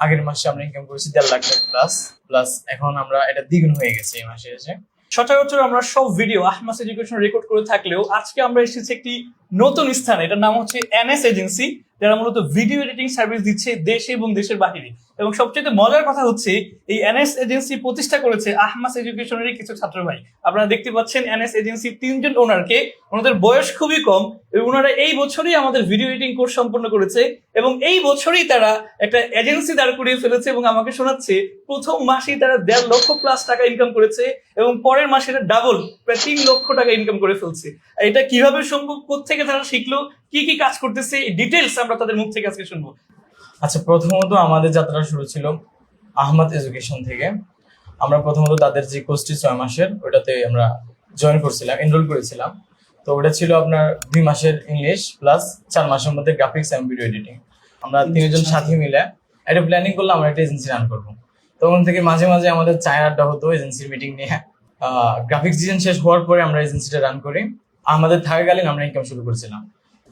আগের মাসে আমরা ইনকাম করেছি দেড় লাখ টাকা প্লাস প্লাস এখন আমরা এটা দ্বিগুণ হয়ে গেছে এই মাসে এসে। সচরাচর আমরা সব ভিডিও আহমাস এডুকেশন রেকর্ড করে থাকলেও আজকে আমরা এসেছি একটি নতুন স্থানে, এটার নাম হচ্ছে এনএস এজেন্সি যারা মূলত ভিডিও এডিটিং সার্ভিস দিচ্ছে দেশে এবং দেশের বাহিরে। এবং সবচেয়ে মজার কথা হচ্ছে, এই এনএস এজেন্সি প্রতিষ্ঠা করেছে আহমাস এডুকেশনেরই কিছু ছাত্র ভাই আপনারা দেখতে পাচ্ছেন এনএস এজেন্সির তিনজন ওনারকে ওনাদের বয়স খুবই কম, এবং ওনারা এই বছরই আমাদের ভিডিও এডিটিং কোর্স সম্পন্ন করেছে, এবং এই বছরই তারা একটা এজেন্সি দাঁড় করিয়ে ফেলেছে এবং আমাকে শোনাচ্ছে, প্রথম মাসেই তারা দেড় লক্ষ প্লাস টাকা ইনকাম করেছে, এবং পরের মাসে এটা ডাবল প্রায় তিন লক্ষ টাকা ইনকাম করে ফেলছে। এটা কীভাবে সম্ভব থেকে তারা শিখলো, কি কি কাজ করতেছে ডিটেলস আমরা তাদের মুখ থেকে আজকে শুনব। আচ্ছা প্রথমত আমাদের যাত্রা শুরু ছিল আহমদ এডুকেশন থেকে। আমরা প্রথমত তাদের যে কোর্সটি ছয় মাসের ওটাতে আমরা জয়েন করছিলাম এনরোল করেছিলাম। তো ওটা ছিল আপনার দুই মাসের ইংলিশ প্লাস চার মাসের মধ্যে গ্রাফিক্স এবং ভিডিও এডিটিং আমরা তিনজন সাথী মিলে একটা প্ল্যানিং করলাম আমরা একটা এজেন্সি রান করব। তখন থেকে মাঝে মাঝে আমাদের চায় আড্ডা হতো এজেন্সির মিটিং নিয়ে। গ্রাফিক্স ডিজাইন শেষ হওয়ার পরে আমরা এজেন্সিটা রান করি। আমাদের থাকাকালীন আমরা ইনকাম শুরু করেছিলাম।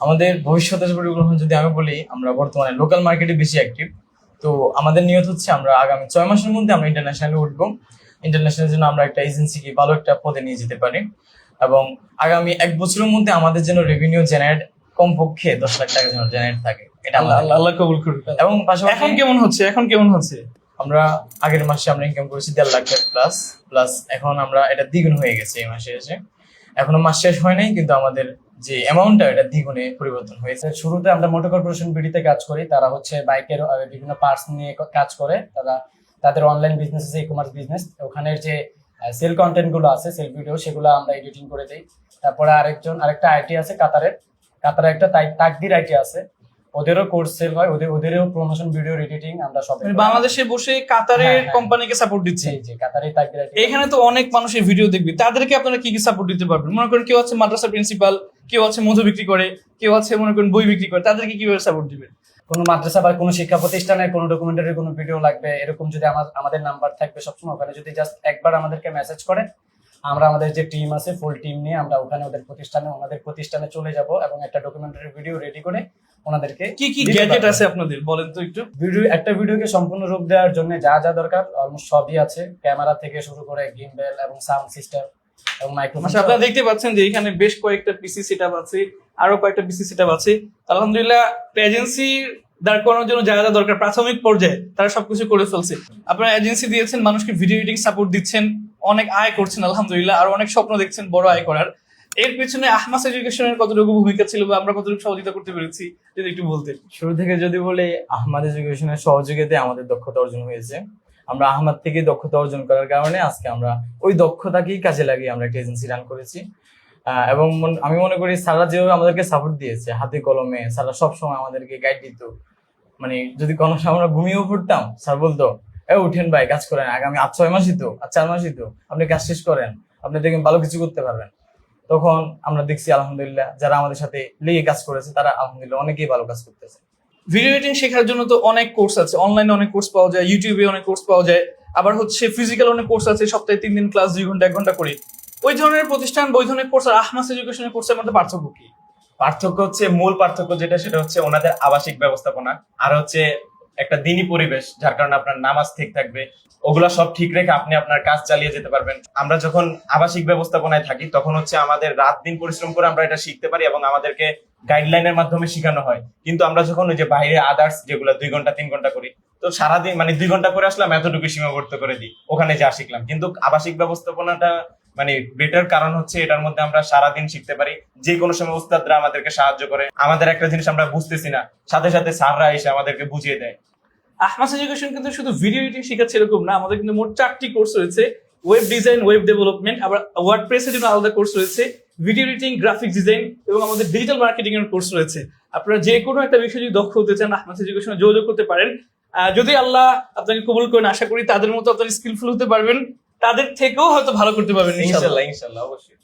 আমাদের ভবিষ্যতের পরিকল্পনা যদি আমি বলি আমরা বর্তমানে লোকাল মার্কেটে বেশি অ্যাক্টিভ তো আমাদের নিয়ত হচ্ছে আমরা আগামী ছয় মাসের মধ্যে আমরা ইন্টারন্যাশনালে উঠবো। ইন্টারন্যাশনাল জন্য আমরা একটা এজেন্সিকে ভালো একটা পদে নিয়ে যেতে পারি। এবং আগামী এক বছরের মধ্যে আমাদের যেন রেভিনিউ জেনারেট কমপক্ষে দশ লাখ টাকা যেন জেনারেট থাকে। এটা আল্লাহ আল্লাহ কবুল করুক। এবং পাশাপাশি এখন কেমন হচ্ছে? এখন কেমন হচ্ছে? আমরা আগের মাসে আমরা ইনকাম করেছি দেড় লাখ টাকা প্লাস প্লাস এখন আমরা এটা দ্বিগুণ হয়ে গেছে এই মাসে এসে। এখনও মাস শেষ হয় নাই কিন্তু আমাদের যে অ্যামাউন্টটা এটা দ্বিগুণে পরিবর্তন হয়েছে। শুরুতে আমরা মোটর কর্পোরেশন বিডিতে কাজ করি তারা হচ্ছে বাইকের বিভিন্ন পার্টস নিয়ে কাজ করে তারা তাদের অনলাইন বিজনেস আছে ই কমার্স বিজনেস ওখানের যে সেল কন্টেন্টগুলো আছে সেল ভিডিও সেগুলো আমরা এডিটিং করে দিই। তারপরে আরেকজন আরেকটা আইটি আছে কাতারের। কাতারে একটা তাকদির আইটি আছে। ওদেরও কোর্স সেল হয় ওদের ওদেরও প্রমোশন ভিডিও এডিটিং আমরা সব মানে বাংলাদেশে বসে কাতারের হ্যাঁ, হ্যাঁ। কোম্পানিকে সাপোর্ট দিচ্ছে? জি জি কাতারে তাকদির এখানে তো অনেক মানুষের ভিডিও দেখবে। তাদেরকে আপনারা কি কি সাপোর্ট দিতে পারবেন? মনে করেন কেউ আছে মাদ্রাসা প্রিন্সিপাল কেউ আছে মধু বিক্রি করে কেউ আছে মনে করেন বই বিক্রি করে তাদেরকে কীভাবে সাপোর্ট দিবেন? কোনো মাদ্রাসা বা কোনো শিক্ষা প্রতিষ্ঠানের কোনো ডকুমেন্টারি কোনো ভিডিও লাগবে এরকম যদি আমার আমাদের নাম্বার থাকবে সবসময় ওখানে। যদি জাস্ট একবার আমাদেরকে মেসেজ করে আমরা আমাদের যে টিম আছে ফুল টিম নিয়ে আমরা ওখানে ওদের প্রতিষ্ঠানে ওনাদের প্রতিষ্ঠানে চলে যাব এবং একটা ডকুমেন্টারি ভিডিও রেডি করে ওনাদেরকে কি কি গ্যাজেট আছে আপনাদের? বলেন তো একটু। ভিডিও একটা ভিডিওকে সম্পূর্ণ রূপ দেওয়ার জন্য যা যা দরকার অলমোস্ট সবই আছে। ক্যামেরা থেকে শুরু করে গিম্বেল এবং সাউন্ড সিস্টেম আপনারা দেখতে পাচ্ছেন যে এখানে বেশ কয়েকটা পিসি সেটআপ আছে আরও কয়েকটা পিসি সেটআপ আছে। আলহামদুলিল্লাহ এজেন্সি দাঁড় করানোর জন্য যা যা দরকার প্রাথমিক পর্যায়ে তারা সবকিছু করে ফেলছে। আপনারা এজেন্সি দিয়েছেন মানুষকে ভিডিও এডিটিং সাপোর্ট দিচ্ছেন অনেক আয় করছেন আলহামদুলিল্লাহ আর অনেক স্বপ্ন দেখছেন বড় আয় করার। এর পেছনে আহমাস এডুকেশনের কতটুকু ভূমিকা ছিল বা আমরা কতটুকু সহযোগিতা করতে পেরেছি যদি একটু বলতেন। শুরু থেকে যদি বলে আহমাদ এডুকেশনের সহযোগিতায় আমাদের দক্ষতা অর্জন হয়েছে। আমরা আহমদ থেকে দক্ষতা অর্জন করার কারণে আজকে আমরা ওই দক্ষতাকেই কাজে লাগিয়ে আমরা একটা এজেন্সি রান করেছি। এবং আমি মনে করি স্যাররা যেভাবে আমাদেরকে সাপোর্ট দিয়েছে, হাতে কলমে স্যাররা সবসময় আমাদেরকে গাইড দিত। মানে যদি কোনো সময় আমরা ঘুমিয়েও পড়তাম স্যার বলতো, এ, উঠেন ভাই, কাজ করেন, আগামী আট, ছয় মাসই তো, আর চার মাসই তো, আপনি কাজ শেষ করেন, আপনি দেখেন ভালো কিছু করতে পারবেন। তখন আমরা দেখছি, আলহামদুলিল্লাহ, যারা আমাদের সাথে লেগে কাজ করেছে, তারা আলহামদুলিল্লাহ অনেকেই ভালো কাজ করতেছে। ভিডিও এডিটিং শেখার জন্য তো অনেক কোর্স আছে। অনলাইনে অনেক কোর্স পাওয়া যায় ইউটিউবে অনেক কোর্স পাওয়া যায়। আবার হচ্ছে ফিজিক্যাল অনেক কোর্স আছে, সপ্তাহে তিন দিন ক্লাস দুই ঘণ্টা, এক ঘণ্টা করে। ওই ধরনের প্রতিষ্ঠান, ওই ধরনের কোর্স আর আহমাস এডুকেশনের কোর্সের মধ্যে পার্থক্য কি? পার্থক্য হচ্ছে, মূল পার্থক্য যেটা, সেটা হচ্ছে ওনাদের আবাসিক ব্যবস্থাপনা। আর হচ্ছে একটা দিনই পরিবেশ, যার কারণে আপনার নামাজ ঠিক থাকবে। ওগুলা সব ঠিক রেখে আপনি আপনার কাজ চালিয়ে যেতে পারবেন। আমরা যখন আবাসিক ব্যবস্থাপনায় থাকি, তখন হচ্ছে আমাদের রাত দিন পরিশ্রম করে আমরা এটা শিখতে পারি এবং আমাদেরকে গাইডলাইনের মাধ্যমে শেখানো হয়। কিন্তু আমরা যখন ওই যে বাইরে আদার্স যেগুলো দুই ঘণ্টা, তিন ঘণ্টা করি, তো সারাদিন মানে দুই ঘণ্টা করে আসলাম, এতটুকু সীমাবদ্ধ করে দিই, ওখানে যা শিখলাম। কিন্তু আবাসিক ব্যবস্থাপনাটা মানে বেটার কারণ হচ্ছে এটার মধ্যে আমরা সারাদিন শিখতে পারি। যে কোনো সময় উস্তাদরা আমাদেরকে সাহায্য করে। আমাদের একটা জিনিস আমরা বুঝতেছি না। সাথে সাথে স্যাররা এসে আমাদেরকে বুঝিয়ে দেয়। আহমাস এডুকেশন কিন্তু শুধু ভিডিও এডিটিং শেখাচ্ছে এরকম না, আমাদের কিন্তু মোট চারটি কোর্স রয়েছে। ওয়েব ডিজাইন ওয়েব ডেভেলপমেন্ট আবার ওয়ার্ড প্রেসের জন্য আলাদা কোর্স রয়েছে। ভিডিও এডিটিং গ্রাফিক ডিজাইন এবং আমাদের ডিজিটাল মার্কেটিং এর কোর্স রয়েছে। আপনারা যে কোনো একটা বিষয় যদি দক্ষ হতে চান আহমাস এডুকেশনে যোগাযোগ করতে পারেন? যদি আল্লাহ আপনাকে কবুল করেন, আশা করি তাদের মতো আপনার স্কিলফুল হতে পারবেন। তাদের থেকেও হয়তো ভালো করতে পারবেন ইনশাল্লাহ ইনশাল্লাহ। অবশ্যই।